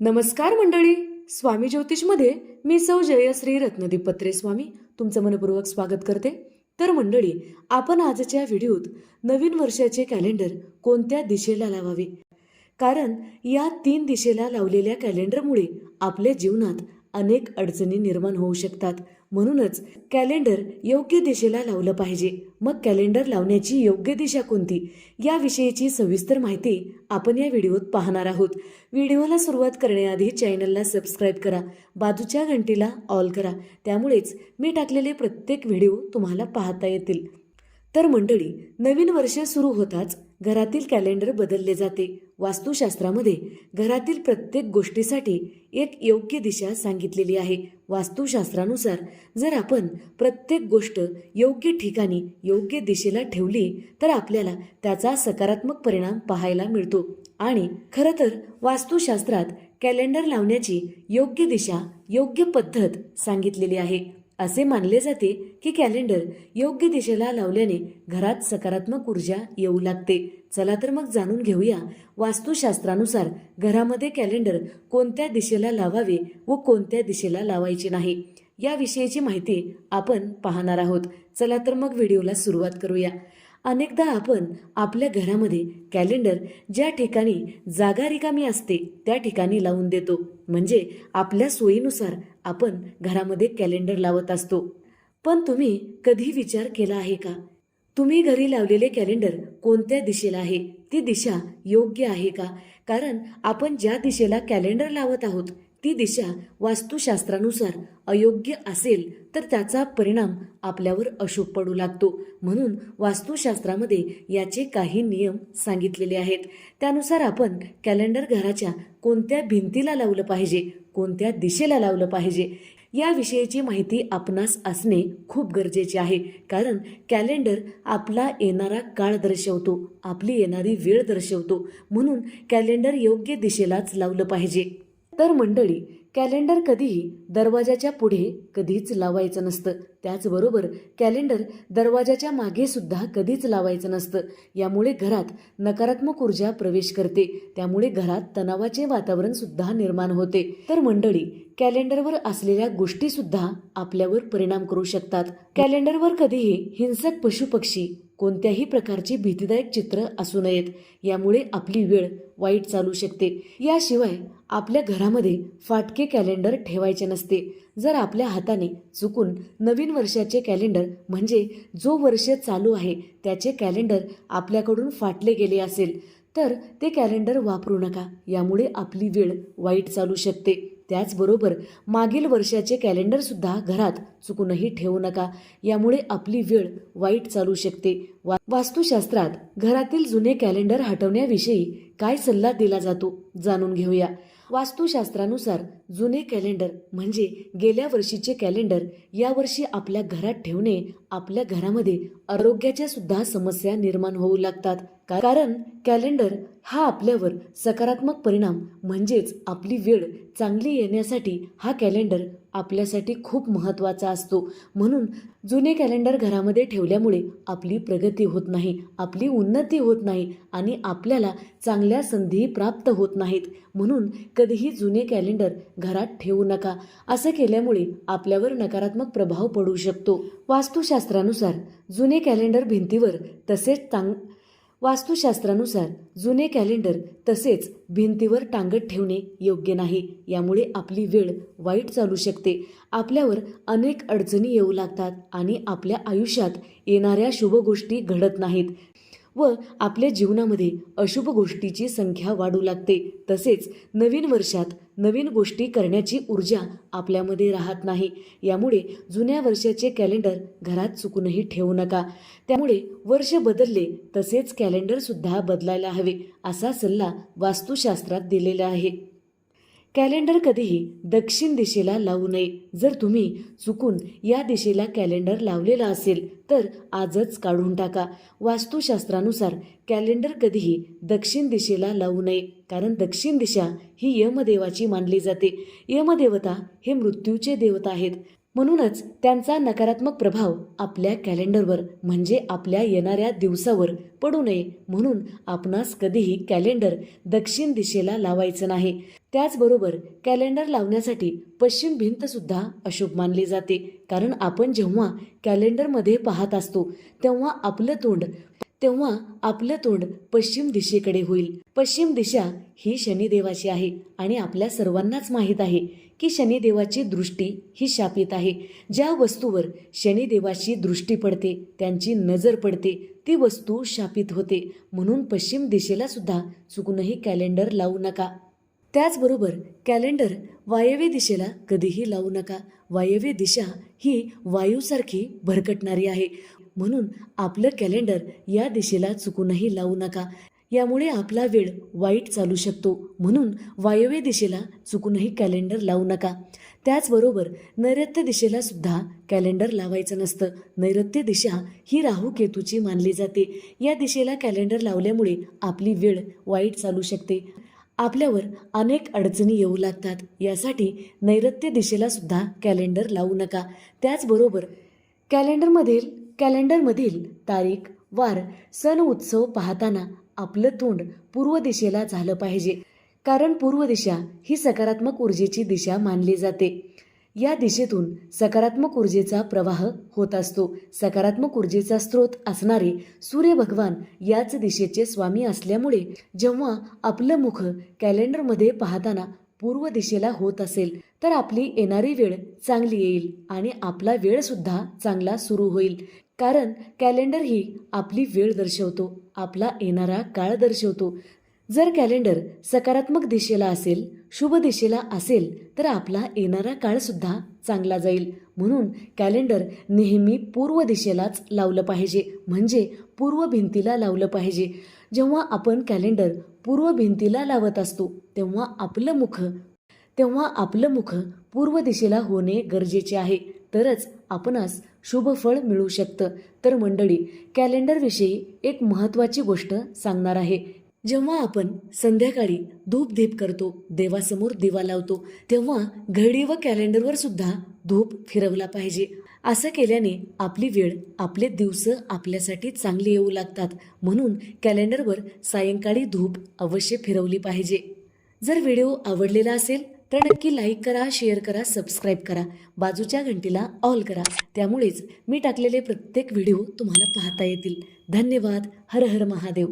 नमस्कार मंडळी स्वामी ज्योतिषमध्ये मी सौ जयश्री रत्नदीप पत्रे स्वामी तुमचं मनपूर्वक स्वागत करते. तर मंडळी आपण आजच्या व्हिडिओत नवीन वर्षाचे कॅलेंडर कोणत्या दिशेला लावावे? कारण या तीन दिशेला लावलेल्या कॅलेंडरमुळे आपल्या जीवनात अनेक अडचणी निर्माण होऊ शकतात. म्हणूनच कॅलेंडर योग्य दिशेला लावलं पाहिजे. मग कॅलेंडर लावण्याची योग्य दिशा कोणती? याविषयीची सविस्तर माहिती आपण या व्हिडिओत पाहणार आहोत. व्हिडिओला सुरुवात करण्याआधी चॅनलला सबस्क्राईब करा. बाजूच्या घंटीला ऑल करा. त्यामुळेच मी टाकलेले प्रत्येक व्हिडिओ तुम्हाला पाहता येतील. तर मंडळी नवीन वर्ष सुरू होताच घरातील कॅलेंडर बदलले जाते. वास्तुशास्त्रामध्ये घरातील प्रत्येक गोष्टीसाठी एक योग्य दिशा सांगितलेली आहे. वास्तुशास्त्रानुसार जर आपण प्रत्येक गोष्ट योग्य ठिकाणी योग्य दिशेला ठेवली तर आपल्याला त्याचा सकारात्मक परिणाम पाहायला मिळतो. आणि खरं तर वास्तुशास्त्रात कॅलेंडर लावण्याची योग्य दिशा योग्य पद्धत सांगितलेली आहे. असे मानले जाते की कॅलेंडर योग्य दिशेला लावल्याने घरात सकारात्मक ऊर्जा येऊ लागते. चला तर मग जाणून घेऊया वास्तुशास्त्रानुसार घरामध्ये कॅलेंडर कोणत्या दिशेला लावावे व कोणत्या दिशेला लावायचे नाही. याविषयीची माहिती आपण पाहणार आहोत. चला तर मग व्हिडिओला सुरुवात करूया. अनेकदा आपण आपल्या घरामध्ये कॅलेंडर ज्या ठिकाणी जागा रिकामी असते त्या ठिकाणी लावून देतो. म्हणजे आपल्या सोयीनुसार आपण घरामध्ये कॅलेंडर लावत असतो. पण तुम्ही कधी विचार केला आहे का? तुम्ही घरी लावलेले कॅलेंडर कोणत्या दिशेला आहे? ती दिशा योग्य आहे का? कारण आपण ज्या दिशेला कॅलेंडर लावत आहोत ती दिशा वास्तुशास्त्रानुसार अयोग्य असेल तर त्याचा परिणाम आपल्यावर अशुभ पडू लागतो. म्हणून वास्तुशास्त्रामध्ये याचे काही नियम सांगितलेले आहेत. त्यानुसार आपण कॅलेंडर घराच्या कोणत्या भिंतीला लावलं पाहिजे कोणत्या दिशेला लावलं पाहिजे याविषयीची माहिती आपणास असणे खूप गरजेचे आहे. कारण कॅलेंडर आपला येणारा काळ दर्शवतो आपली येणारी वेळ दर्शवतो. म्हणून कॅलेंडर योग्य दिशेलाच लावलं पाहिजे. तर मंडळी कॅलेंडर कधीही दरवाजाच्या पुढे कधीच लावायचं नसतं. त्याचबरोबर कॅलेंडर दरवाजाच्या मागे सुद्धा कधीच लावायचं नसतं. यामुळे घरात नकारात्मक ऊर्जा प्रवेश करते. त्यामुळे घरात तणावाचे वातावरण सुद्धा निर्माण होते. तर मंडळी कॅलेंडरवर असलेल्या गोष्टी सुद्धा आपल्यावर परिणाम करू शकतात. कॅलेंडरवर कधीही हिंसक पशुपक्षी कोणत्याही प्रकारची भीतीदायक चित्र असू नयेत. यामुळे आपली वेळ वाईट चालू शकते. याशिवाय आपल्या घरामध्ये फाटके कॅलेंडर ठेवायचे नसते. जर आपल्या हाताने चुकून नवीन वर्षाचे कॅलेंडर म्हणजे जो वर्ष चालू आहे त्याचे कॅलेंडर आपल्याकडून फाटले गेले असेल तर ते कॅलेंडर वापरू नका. यामुळे आपली वेळ वाईट चालू शकते. त्याचबरोबर मागील वर्षाचे कॅलेंडरसुद्धा घरात चुकूनही ठेवू नका. यामुळे आपली वेळ वाईट चालू शकते. वा वास्तुशास्त्रात घरातील जुने कॅलेंडर हटवण्याविषयी काय सल्ला दिला जातो जाणून घेऊया. वास्तुशास्त्रानुसार जुने कॅलेंडर म्हणजे गेल्या वर्षीचे कॅलेंडर यावर्षी आपल्या घरात ठेवणे आपल्या घरामध्ये आरोग्याच्या सुद्धा समस्या निर्माण होऊ लागतात. कारण कॅलेंडर हा आपल्यावर सकारात्मक परिणाम म्हणजेच आपली वेळ चांगली येण्यासाठी हा कॅलेंडर आपल्यासाठी खूप महत्त्वाचा असतो. म्हणून जुने कॅलेंडर घरामध्ये ठेवल्यामुळे आपली प्रगती होत नाही आपली उन्नती होत नाही आणि आपल्याला चांगल्या संधी प्राप्त होत नाहीत. म्हणून कधीही जुने कॅलेंडर घरात ठेवू नका. असं केल्यामुळे आपल्यावर नकारात्मक प्रभाव पडू शकतो. वास्तुशास्त्रानुसार जुने कॅलेंडर भिंतीवर तसेच चांग वास्तुशास्त्रानुसार जुने कॅलेंडर तसेच भिंतीवर टांगत ठेवणे योग्य नाही. यामुळे आपली वेळ वाईट चालू शकते. आपल्यावर अनेक अडचणी येऊ लागतात आणि आपल्या आयुष्यात येणाऱ्या शुभ गोष्टी घडत नाहीत व आपल्या जीवनामध्ये अशुभ गोष्टीची संख्या वाढू लागते. तसेच नवीन वर्षात नवीन गोष्टी करण्याची ऊर्जा आपल्यामध्ये राहत नाही. यामुळे जुन्या वर्षाचे कॅलेंडर घरात चुकूनही ठेवू नका. त्यामुळे वर्ष बदलले तसेच कॅलेंडरसुद्धा बदलायला हवे असा सल्ला वास्तुशास्त्रात दिलेला आहे. कॅलेंडर कधीही दक्षिण दिशेला लावू नये. जर तुम्ही चुकून या दिशेला कॅलेंडर लावलेला असेल तर आजच काढून टाका. वास्तुशास्त्रानुसार कॅलेंडर कधीही दक्षिण दिशेला लावू नये कारण दक्षिण दिशा ही यमदेवाची मानली जाते. यमदेवता हे मृत्यूचे देवता आहेत. म्हणूनच त्यांचा नकारात्मक प्रभाव आपल्या कॅलेंडरवर म्हणजे आपल्या येणाऱ्या दिवसावर पडू नये. म्हणून आपणास कधीही कॅलेंडर दक्षिण दिशेला लावायचं नाही. त्याचबरोबर कॅलेंडर लावण्यासाठी पश्चिम भिंत सुद्धा अशुभ मानली जाते. कारण आपण जेव्हा कॅलेंडरमध्ये पाहत असतो तेव्हा आपलं तोंड तेव्हा आपलं तोंड पश्चिम दिशेकडे होईल. पश्चिम दिशा ही शनिदेवाची आहे आणि आपल्या सर्वांनाच माहीत आहे की शनिदेवाची दृष्टी ही शापित आहे. ज्या वस्तूवर शनिदेवाची दृष्टी पडते त्यांची नजर पडते ती वस्तू शापित होते. म्हणून पश्चिम दिशेला सुद्धा चुकूनही कॅलेंडर लावू नका. त्याचबरोबर कॅलेंडर वायव्य दिशेला कधीही लावू नका. वायव्य दिशा ही वायूसारखी भरकटणारी आहे. म्हणून आपलं कॅलेंडर या दिशेला चुकूनही लावू नका. यामुळे आपला वेळ वाईट चालू शकतो. म्हणून वायव्य दिशेला चुकूनही कॅलेंडर लावू नका. त्याचबरोबर नैऋत्य दिशेला सुद्धा कॅलेंडर लावायचं नसतं. नैऋत्य दिशा ही राहू केतूची मानली जाते. या दिशेला कॅलेंडर लावल्यामुळे आपली वेळ वाईट चालू शकते. आपल्यावर अनेक अडचणी येऊ लागतात. यासाठी नैऋत्य दिशेला सुद्धा कॅलेंडर लावू नका. त्याचबरोबर कॅलेंडरमधील कॅलेंडरमधील तारीख वार सण उत्सव पाहताना आपलं तोंड पूर्व दिशेला झालं पाहिजे. कारण पूर्व दिशा ही सकारात्मक ऊर्जेची दिशा मानली जाते. या दिशेतून सकारात्मक ऊर्जेचा प्रवाह होत असतो. सकारात्मक ऊर्जेचा स्रोत असणारे सूर्य भगवान याच दिशेचे स्वामी असल्यामुळे जेव्हा आपलं मुख कॅलेंडरमध्ये पाहताना पूर्व दिशेला होत असेल तर आपली येणारी वेळ चांगली येईल आणि आपला वेळ सुद्धा चांगला सुरू होईल. कारण कॅलेंडर ही आपली वेळ दर्शवतो आपला येणारा काळ दर्शवतो. जर कॅलेंडर सकारात्मक दिशेला असेल शुभ दिशेला असेल तर आपला येणारा काळ सुद्धा चांगला जाईल. म्हणून कॅलेंडर नेहमी पूर्व दिशेलाच लावलं पाहिजे. म्हणजे पूर्व भिंतीला लावलं पाहिजे. जेव्हा आपण कॅलेंडर पूर्व भिंतीला लावत असतो तेव्हा आपलं मुख तेव्हा आपलं मुख पूर्व दिशेला होणे गरजेचे आहे. तरच आपणास शुभ फळ मिळू शकतं. तर मंडळी कॅलेंडरविषयी एक महत्त्वाची गोष्ट सांगणार आहे. जेव्हा आपण संध्याकाळी धूप धीप करतो देवासमोर दिवा लावतो तेव्हा घडी व कॅलेंडरवर सुद्धा धूप फिरवला पाहिजे. असं केल्याने आपली वेळ आपले दिवस आपल्यासाठी चांगली येऊ लागतात. म्हणून कॅलेंडरवर सायंकाळी धूप अवश्य फिरवली पाहिजे. जर व्हिडिओ आवडलेला असेल तर नक्की लाईक करा शेअर करा सबस्क्राईब करा. बाजूच्या घंटीला ऑल करा. त्यामुळेच मी टाकलेले प्रत्येक व्हिडिओ तुम्हाला पाहता येतील. धन्यवाद. हर हर महादेव.